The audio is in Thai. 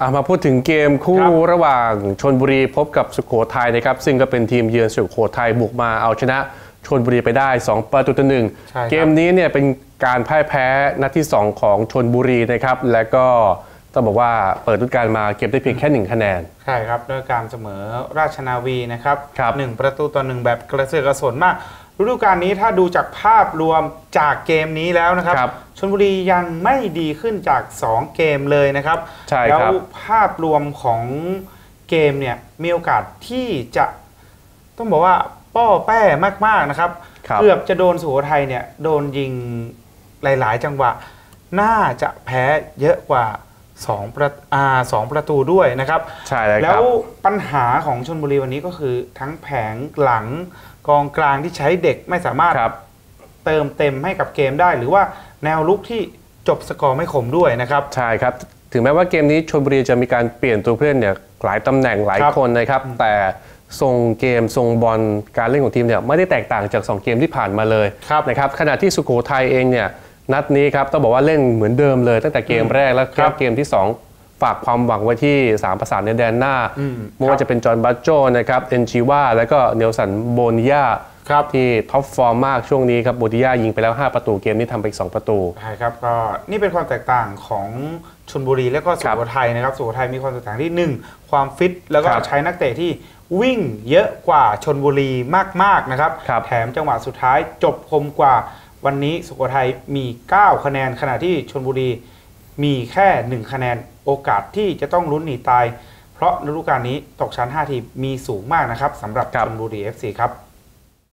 อะมาพูดถึงเกมคู่ครับระหว่างชนบุรีพบกับสุโขทัยนะครับ ซึ่งก็เป็นทีมเยือนสุโขทัยบุกมาเอาชนะชนบุรีไปได้ 2 ประตูต่อหนึ่งใช่ครับเกมนี้เนี่ยเป็นการพ่ายแพ้นัดที่ 2 ของชนบุรีนะครับ และก็ต้องบอกว่าเปิดฤดูกาลมาเก็บได้เพียงแค่ 1 คะแนน ใช่ครับ ด้วยการเสมอราชนาวีนะครับครับหนึ่งประตูต่อหนึ่งแบบกระเสือกกระสนมาก ฤดูกาลนี้ถ้าดูจากภาพรวมจากเกมนี้แล้วนะครับครับชลบุรียังไม่ดีขึ้นจาก 2 เกมเลยนะครับใช่ครับแล้วภาพรวมของเกมเนี่ยมีโอกาสที่จะต้องบอกว่าป้อแป้มากๆนะครับครับเกือบจะโดนสุโขทัยเนี่ยโดนยิงหลาย ๆ จังหวะ น่าจะแพ้เยอะกว่า 2ประอ่าสองประตูด้วยนะครับ ใช่เลยแล้ครัวบปัญหาของชนบุรีวันนี้ก็คือทั้งแผงหลังกองกลางที่ใช้เด็กไม่สามารถครับเติมเต็มให้กับเกมได้ หรือว่าแนวลุกที่จบสกอร์ไม่คมด้วยนะครับ ใช่ครับ ถึงแม้ว่าเกมนี้ชลบุรีจะมีการเปลี่ยนตัวผู้เล่นเนี่ยหลายตำแหน่งหลายครับคนนะครับ แต่ทรงเกมทรงบอลการเล่นของทีมเนี่ยไม่ได้แตกต่างจาก 2 เกมที่ผ่านมาเลยครับนะครับขณะที่สุโขทัยเองเนี่ย นัดนี้ครับต้องบอกว่าเล่นเหมือนเดิมเลย ตั้งแต่เกมแรกแล้วครับเกมที่ 2 ฝากความหวังไว้ที่ 3 ประสานในแดนหน้าอืมไม่ว่าจะเป็นจอห์นบัตโจนะครับเอนชิวาแล้วก็เนลสันโบนิยาครับที่ท็อปฟอร์มมากช่วงนี้ครับโบนิยายิงไปแล้ว 5 ประตูเกมนี้ทำไปอีก 2 ประตูใช่ครับก็นี่เป็นความแตกต่างของชนบุรีและก็สุครับโขทัยนะครับสุโขทัยมีความแตกต่างที่หนึ่งความฟิตแล้วก็ครับใช้นักเตะที่วิ่งเยอะกว่าชนบุรีมากๆนะครับครับแถมจังหวะสุดท้ายจบคมกว่า วันนี้สุโขทัยมี 9 คะแนนขณะที่ชนบุรีมีแค่ 1 คะแนนโอกาสที่จะต้องลุ้นหนีตาย เพราะฤดูกาลนี้ตกชั้น 5 ทีมมีสูงมากนะครับสำหรับครับชนบุรี FC ครับ